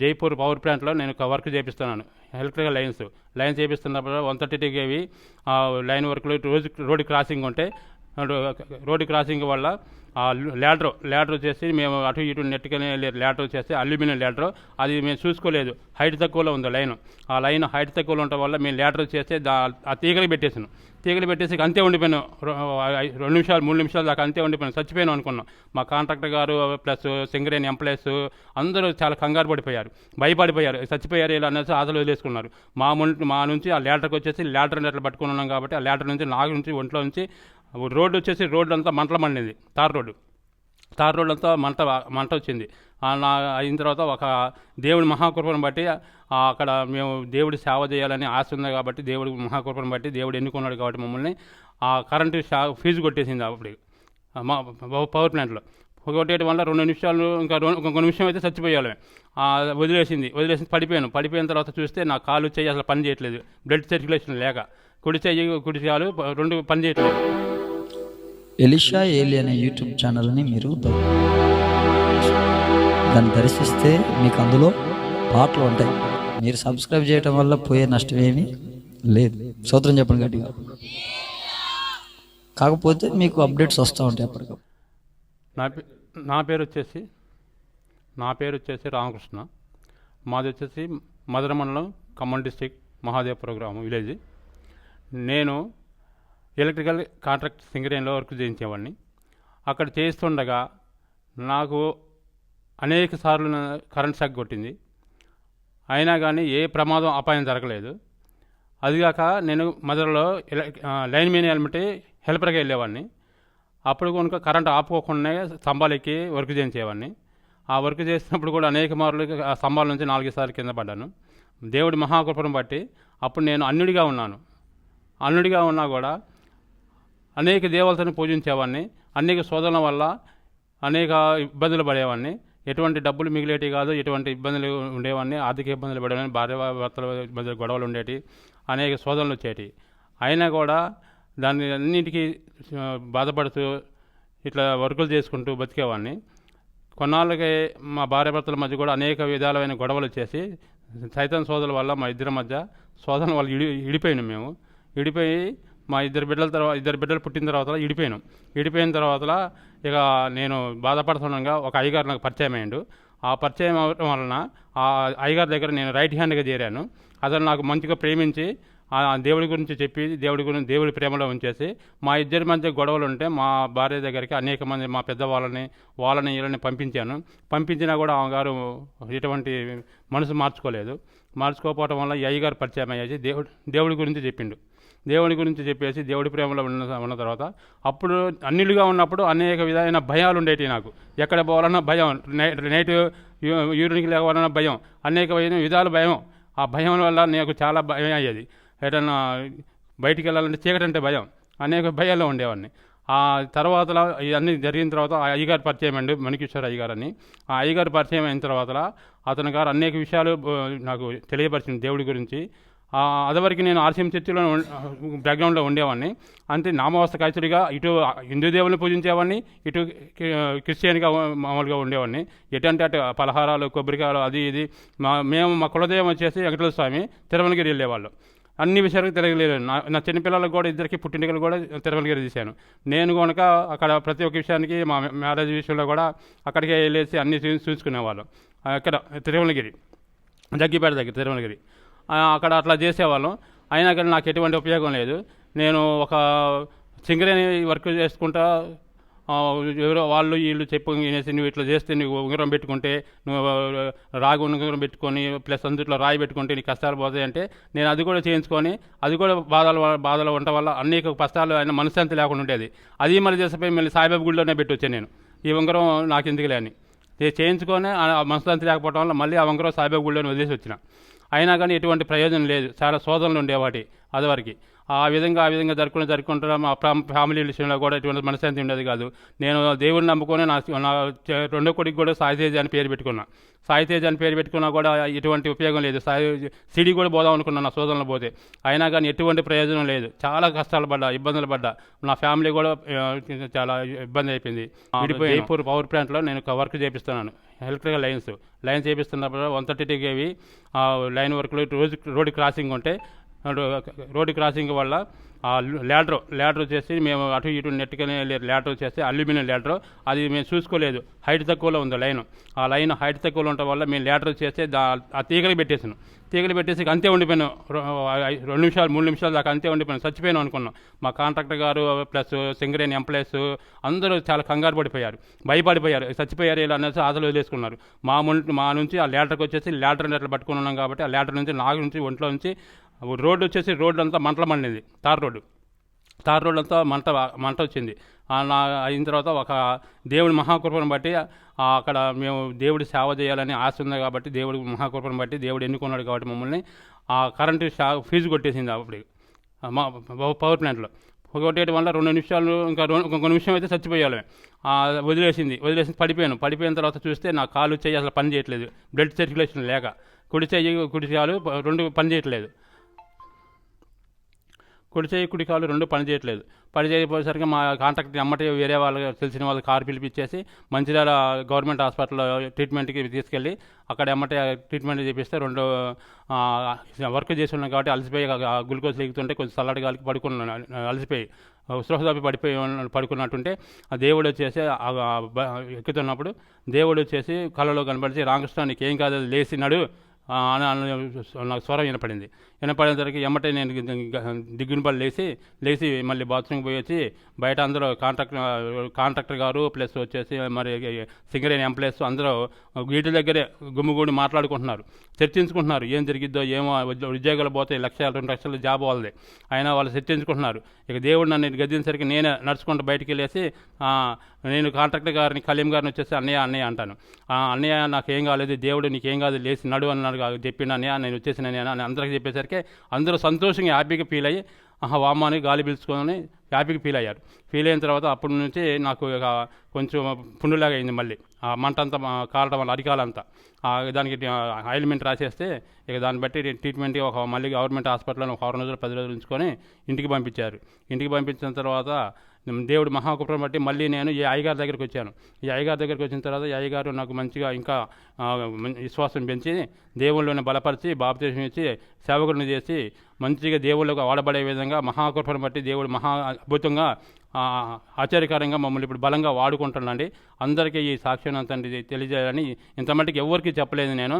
Jaipur power ప్లాంట్లో నేను ఒక work చేపిస్తున్నాను. Electrical lines. Lines చేపిస్తున్నప్పుడు one thirty two KV line వర్క్లు రోజు రోడ్ క్రాసింగ్ ఉంటే రోడ్డు క్రాసింగ్ వల్ల ఆ ల్యాడర్ ల్యాడర్ వచ్చేసి మేము అటు ఇటు నెట్టుకుని ల్యాడర్ వచ్చేసి అల్యూమినియం ల్యాడర్. అది మేము చూసుకోలేదు. హైట్ తక్కువలో ఉంది లైన్. ఆ లైన్ హైట్ తక్కువలో ఉండటం వల్ల మేము ల్యాడర్ చేస్తే దా ఆ తీగలు పెట్టేసాను. తీగలు పెట్టేసి అంతే ఉండిపోయాను. రెండు నిమిషాలు మూడు నిమిషాలు దాకా అంతే ఉండిపోయాను. చచ్చిపోయాను అనుకున్నాం. మా కాంట్రాక్టర్ గారు ప్లస్ సింగరేణి ఎంప్లాయీస్ అందరూ చాలా కంగారు పడిపోయారు. భయపడిపోయారు. చచ్చిపోయారు ఇలా అనేసి ఆశలు వదిలేసుకున్నారు. మా ముం మా నుంచి ఆ ల్యాడర్కి వచ్చేసి ల్యాడర్ అట్లా పట్టుకుని ఉన్నాం కాబట్టి ఆ ల్యాడర్ నుంచి నాగు నుంచి ఒంట్లో నుంచి రోడ్డు వచ్చేసి రోడ్డు అంతా మంటలు మండింది. Tar road. తార్ రోడ్డు అంతా మంట మంట వచ్చింది. నా అయిన తర్వాత ఒక దేవుడి మహాకృపను బట్టి అక్కడ మేము దేవుడి సేవ చేయాలని ఆశ ఉంది కాబట్టి దేవుడి మహాకృపను బట్టి దేవుడు ఎన్నుకున్నాడు కాబట్టి మమ్మల్ని ఆ కరెంటు షా ఫీజు కొట్టేసింది అప్పుడు. మా పవర్ ప్లాంట్లో. కొట్టేయడం వల్ల రెండు నిమిషాలు ఇంకా రెండు నిమిషం అయితే చచ్చిపోయాలి వదిలేసింది వదిలేసింది వదిలేసి పడిపోయాను. పడిపోయిన తర్వాత చూస్తే నా కాలు చేయి అసలు పని చేయట్లేదు. బ్లడ్ సర్క్యులేషన్ లేక. కుడి చెయ్యి కుడి కాలు రెండు పని చేయట్లేదు. ఎలిషా ఏలి అనే యూట్యూబ్ ఛానల్ని మీరు దాన్ని దర్శిస్తే మీకు అందులో పాటలు ఉంటాయి. మీరు సబ్స్క్రైబ్ చేయటం వల్ల పోయే నష్టం ఏమీ లేదు. సూత్రం చెప్పండి గట్టిగా. కాకపోతే మీకు అప్డేట్స్ వస్తూ ఉంటాయి అప్పటికప్పుడు. నా పే నా పేరు వచ్చేసి నా పేరు వచ్చేసి రామకృష్ణ. మాది వచ్చేసి మధుర మండలం ఖమ్మం డిస్టిక్ మహాదేవపురం గ్రామం విలేజ్. నేను ఎలక్ట్రికల్ కాంట్రాక్ట్ సింగరేణిలో వర్క్ చేయించేవాడిని. అక్కడ చేస్తుండగా నాకు అనేక సార్లు కరెంట్ షాక్ కొట్టింది. అయినా కానీ ఏ ప్రమాదం అపాయం జరగలేదు. అదిగాక నేను మధురలో లైన్ మెయిన్ హెల్మెట్ హెల్పర్గా వెళ్ళేవాడిని. అప్పుడు కనుక కరెంట్ ఆపుకోకుండా స్తంభాలెక్కి వర్క్ చేయించేవాడిని. ఆ వర్క్ చేసినప్పుడు కూడా అనేక మార్లు స్తంభాల నుంచి నాలుగు సార్లు కింద పడ్డాను. దేవుడి మహాకృపను బట్టి అప్పుడు నేను అన్యుడిగా ఉన్నాను. అన్యుడిగా ఉన్నా కూడా అనేక దేవతలను పూజించేవాడిని అనేక శోధనల వల్ల అనేక ఇబ్బందులు పడేవాడిని ఎటువంటి డబ్బులు మిగిలేటి కాదు ఎటువంటి ఇబ్బందులు ఉండేవాడిని ఆర్థిక ఇబ్బందులు పడేవాడిని భార్య భర్తల మధ్య గొడవలు ఉండేటి అనేక శోధనలు వచ్చేటి. అయినా కూడా దాన్ని అన్నిటికీ బాధపడుతూ ఇట్లా వర్కులు చేసుకుంటూ బతికేవాడిని కొన్నాళ్ళకి మా భార్య భర్తల మధ్య కూడా అనేక విధాలమైన గొడవలు వచ్చేసి సైతం సోదరుల వల్ల మా ఇద్దరి మధ్య శోధన వల్ల ఇడి ఇడిపోయినాం మేము. ఇడిపోయి మా ఇద్దరు బిడ్డల తర్వాత ఇద్దరు బిడ్డలు పుట్టిన తర్వాత ఇడిపోయాను. ఇడిపోయిన తర్వాత ఇక నేను బాధపడుతుండగా ఒక అయ్యగారు నాకు పరిచయం అయ్యాడు. ఆ పరిచయం అవడం వలన ఆ అయ్యగారి దగ్గర నేను రైట్ హ్యాండ్గా చేరాను. అతను నాకు మంచిగా ప్రేమించి ఆ దేవుడి గురించి చెప్పి దేవుడి గురించి దేవుడి ప్రేమలో ఉంచేసి మా ఇద్దరి మధ్య గొడవలు ఉంటే మా భార్య దగ్గరికి అనేక మంది మా పెద్దవాళ్ళని వాళ్ళని వీళ్ళని పంపించాను. పంపించినా కూడా ఆమె గారు ఎటువంటి మనసు మార్చుకోలేదు. మార్చుకోకపోవటం వల్ల ఈ అయ్యగారు పరిచయం అయ్యేసి దేవుడు దేవుడి గురించి చెప్పిండు. దేవుడి గురించి చెప్పేసి దేవుడి ప్రేమలో ఉన్న ఉన్న తర్వాత అప్పుడు అన్నిలుగా ఉన్నప్పుడు అనేక విధమైన భయాలు ఉండేవి నాకు. ఎక్కడ పోవాలన్నా భయం నైట్ యూరినికి యూరిన్కి లేవాలన్నా భయం అనేక విధాలు భయం. ఆ భయం వల్ల నాకు చాలా భయం అయ్యేది. ఎటన్నా బయటికి వెళ్ళాలంటే చీకటి అంటే భయం. అనేక భయాల్లో ఉండేవాడిని. ఆ తర్వాత ఇవన్నీ జరిగిన తర్వాత ఆ అయ్యగారు పరిచయం అండి మణికిషోర్ అయ్యగారు అని ఆ అయ్యగారు పరిచయం అయిన తర్వాత అతని గారు అనేక విషయాలు నాకు తెలియపరిచింది దేవుడి గురించి. అదివరకు నేను ఆర్సీఎం చర్చిలో బ్యాక్గ్రౌండ్లో ఉండేవాడిని. అంటే నామవస్థ కాచుడిగా ఇటు హిందూ దేవుని పూజించేవాడిని ఇటు క్రిస్టియన్గా మామూలుగా ఉండేవాడిని. ఎటంటే అటు పలహారాలు కొబ్బరికాయలు అది ఇది. మా మేము మా కులదైవం వచ్చేసి వెంకటేశ్వర స్వామి తిరుమలగిరి వెళ్ళేవాళ్ళు. అన్ని విషయాలకు తిరగలేదు. నా నా చిన్నపిల్లలకు కూడా ఇద్దరికి పుట్టినకలు కూడా తిరుమలగిరి తీశాను. నేను కనుక అక్కడ ప్రతి ఒక్క విషయానికి మా మ్యారేజ్ విషయంలో కూడా అక్కడికే వెళ్ళేసి అన్ని చూసుకునేవాళ్ళు. అక్కడ తిరుమలగిరి. జగ్గిపేట దగ్గర తిరుమలగిరి. అక్కడ అట్లా చేసేవాళ్ళం. అయినా కానీ నాకు ఎటువంటి ఉపయోగం లేదు. నేను ఒక సింగరేణి వర్క్ చేసుకుంటా ఎవరో వాళ్ళు వీళ్ళు చెప్పు వినేసి నువ్వు ఇట్లా చేస్తే నువ్వు ఉంగరం పెట్టుకుంటే నువ్వు రాగి ఉంగరం పెట్టుకొని ప్లస్ అందుట్లో రాయి పెట్టుకుంటే నీ కష్టాలు పోతాయి అంటే నేను అది కూడా చేయించుకొని అది కూడా బాధలు బాధలు ఉండటం వల్ల అనేక కష్టాలు ఆయన మనశ్శాంతి లేకుండా ఉండేది. అది మళ్ళీ చేసిపోయి మళ్ళీ సాయిబాబా గుడిలోనే పెట్టి వచ్చాను నేను. ఈ ఉంగరం నాకు ఎందుకులే అని ఇది చేయించుకొని ఆ మనశ్శాంతి లేకపోవడం వల్ల మళ్ళీ ఆ ఉంగరం సాయిబాబు గుడిలోనే వదిలేసి వచ్చిన. అయినా కానీ ఎటువంటి ప్రయోజనం లేదు. చాలా శోధనలు ఉండేవాటి అదివరకు ఆ విధంగా ఆ విధంగా జరుపుకుని జరుపుకుంటున్న మా ఫ్యామ్- ఫ్యామిలీ విషయంలో కూడా ఎటువంటి మనశ్శాంతి ఉండేది కాదు. నేను దేవుడిని నమ్ముకొని నా రెండో కొడుకు కూడా సాయితేజ్ అని పేరు పెట్టుకున్నా. సాయితేజ్ అని పేరు పెట్టుకున్నా కూడా ఎటువంటి ఉపయోగం లేదు. సాయి సిడి కూడా పోదాం అనుకున్నాను నా సోదరులు పోతే. అయినా కానీ ఎటువంటి ప్రయోజనం లేదు. చాలా కష్టాలు పడ్డా ఇబ్బందులు పడ్డా. నా ఫ్యామిలీ కూడా చాలా ఇబ్బంది అయిపోయింది. విడిపోయి జైపూర్ పవర్ ప్లాంట్లో నేను work చేపిస్తున్నాను. Electrical lines. Lines చేపిస్తున్నప్పుడు one thirty two KV line వర్క్లు రోజు రోడ్డు క్రాసింగ్ ఉంటే రోడ్డు క్రాసింగ్ వల్ల ఆ ల్యాడర్ ల్యాడర్ వచ్చేసి మేము అటు ఇటు నెట్టుకుని ల్యాడర్ వచ్చేసి అల్యూమినియం ల్యాడర్. అది మేము చూసుకోలేదు. హైట్ తక్కువలో ఉంది లైన్. ఆ లైన్ హైట్ తక్కువలో ఉండటం వల్ల మేము ల్యాడర్ వచ్చేసి దా ఆ తీగలు పెట్టేసాను. తీగలు పెట్టేసి అంతే ఉండిపోయాను. రెండు నిమిషాలు మూడు నిమిషాలు దాకా అంతే ఉండిపోయాను. చచ్చిపోయాను అనుకున్నాం. మా కాంట్రాక్టర్ గారు ప్లస్ సింగరేణి ఎంప్లాయీస్ అందరూ చాలా కంగారు పడిపోయారు. భయపడిపోయారు. చచ్చిపోయారు ఇలా అనేసి ఆశలు వదిలేసుకున్నారు. మా ముం మా నుంచి ఆ ల్యాడర్కి వచ్చేసి ల్యాడర్ అట్లా పట్టుకుని ఉన్నాం కాబట్టి ఆ ల్యాడర్ నుంచి నాగు నుంచి ఒంట్లో నుంచి రోడ్డు వచ్చేసి రోడ్డు అంతా మంటలు మండింది. Tar road. తార్ రోడ్డు అంతా మంట మంట వచ్చింది. నా అయిన తర్వాత ఒక దేవుడి మహాకృపను బట్టి అక్కడ మేము దేవుడి సేవ చేయాలని ఆశ ఉంది కాబట్టి దేవుడి మహాకృపను బట్టి దేవుడు ఎన్నుకున్నాడు కాబట్టి మమ్మల్ని ఆ కరెంటు షా ఫీజు కొట్టేసింది అప్పుడు మా పవర్ ప్లాంట్లో. ఒకటి వల్ల రెండు నిమిషాలు ఇంకా ఇంకొక నిమిషం అయితే చచ్చిపోయాలి వదిలేసింది వదిలేసి పడిపోయాను. పడిపోయిన తర్వాత చూస్తే నా కాలు చెయ్యి అసలు పని చేయట్లేదు. బ్లడ్ సర్క్యులేషన్ లేక. కుడి చెయ్యి కుడి కాలు రెండు పని చేయట్లేదు. కుడి చేయి కుడి కాలు రెండు పని చేయట్లేదు పని చేయకపోయేసరికి మా కాంట్రాక్ట్ అమ్మటి వేరే వాళ్ళు తెలిసిన వాళ్ళు కారు పిలిపించేసి మంచిర్యాల గవర్నమెంట్ హాస్పిటల్లో ట్రీట్మెంట్కి తీసుకెళ్ళి అక్కడ ఎమ్మటే ట్రీట్మెంట్ చేపిస్తే రెండు వర్క్ చేసి ఉన్నాం కాబట్టి అలసిపోయి గ్లూకోజ్ ఎగుతుంటే కొంచెం చల్లటి గాలికి పడుకున్నాను అలసిపోయి ఉత్సవ పడిపోయి ఉన్న- పడుకున్నట్టుంటే ఆ దేవుడు వచ్చేసి ఎక్కుతున్నప్పుడు దేవుడు వచ్చేసి కళ్ళలో కనబడిచి రామకృష్ణ నీకేం కాదు లేచినాడు నాకు స్వరం వినపడింది. వినపడేసరికి ఎమ్మటే నేను దిగ్గునిపల్లి లేచి లేచి మళ్ళీ బాత్రూమ్కి పోయి వచ్చి బయట అందరూ కాంట్రాక్టర్ కాంట్రాక్టర్ గారు ప్లస్ వచ్చేసి మరి సింగరేణి ఎంప్లాయీస్ అందరూ వీటి దగ్గరే గుమ్మిగూడి మాట్లాడుకుంటున్నారు. చర్చించుకుంటున్నారు. ఏం జరిగిద్దో ఏమో ఉద్యోగాలు పోతే లక్ష రెండు లక్షలు జాబ్ వాళ్ళది. అయినా వాళ్ళు చర్చించుకుంటున్నారు. ఇక దేవుడు నన్ను గద్దించరికి నేనే నడుచుకుంటూ బయటికి వెళ్ళేసి నేను కాంట్రాక్టర్ గారిని కలీం గారిని వచ్చేసి అన్నయ్య అన్నయ్య అంటాను. "ఆ, అన్నయ్య నాకేం కాలేదు దేవుడు నీకేం కాదు లేచి నడు అన్నాడు కాదు చెప్పిండు నేను వచ్చేసిన అన్నయ్య అని అందరికీ చెప్పేసరికి అందరూ సంతోషంగా హ్యాపీగా ఫీల్ అయ్యి ఆహా వామ్మని గాలి పీల్చుకొని హ్యాపీగా ఫీల్ అయ్యారు. ఫీల్ అయిన తర్వాత అప్పటి నుంచి నాకు ఇక కొంచెం పుండులాగా అయింది మళ్ళీ. ఆ మంట అంతా మా కాలడం వల్ల అరికాలంతా. దానికి ఆయిల్మెంట్ రాసేస్తే ఇక దాన్ని బట్టి ట్రీట్మెంట్ ఒక మళ్ళీ గవర్నమెంట్ హాస్పిటల్లో ఒక ఆరు రోజులు పది రోజులు ఉంచుకొని ఇంటికి పంపించారు. ఇంటికి పంపించిన తర్వాత దేవుడు మహాకుప్రం బట్టి మళ్ళీ నేను ఈ అయ్యగారి దగ్గరికి వచ్చాను. ఈ అయ్యగారి దగ్గరికి వచ్చిన తర్వాత ఈ అయ్యగారు నాకు మంచిగా ఇంకా విశ్వాసం పెంచి దేవుళ్ళని బలపరిచి బాప్తీసం ఇచ్చి సేవకుడిని చేసి మంచిగా దేవుళ్ళకు వాడబడే విధంగా మహాకృపను బట్టి దేవుడు మహా అద్భుతంగా ఆశ్చర్యకరంగా మమ్మల్ని ఇప్పుడు బలంగా వాడుకుంటున్నాండి అందరికీ ఈ సాక్ష్యం అంతండి తెలియజేయాలని ఇంత మట్టుకు ఎవరికి చెప్పలేదు నేను.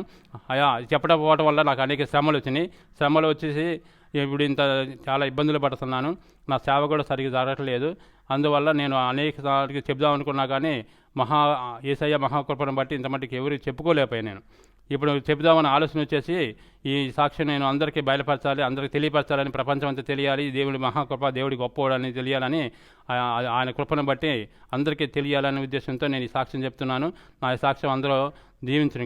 అయా చెప్పకపోవటం వల్ల నాకు అనేక శ్రమలు వచ్చినాయి. శ్రమలు వచ్చేసి ఇప్పుడు ఇంత చాలా ఇబ్బందులు పడుతున్నాను. నా సేవ కూడా సరిగ్గా జరగట్లేదు. అందువల్ల నేను అనేక సార్లు చెప్దాం అనుకున్నా కానీ మహా ఏసయ్య మహాకృపను బట్టి ఇంత మట్టుకు ఎవరికి చెప్పుకోలేకపోయాను నేను. ఇప్పుడు చెబుదామని ఆలోచన వచ్చేసి ఈ సాక్ష్యం నేను అందరికీ బయలుపరచాలి అందరికీ తెలియపరచాలని ప్రపంచం అంతా తెలియాలి దేవుడి మహాకృప దేవుడి గొప్పవాడని తెలియాలని ఆయన కృపను బట్టి అందరికీ తెలియాలనే ఉద్దేశంతో నేను ఈ సాక్ష్యం చెప్తున్నాను. నా సాక్ష్యం అందరూ దీవించిన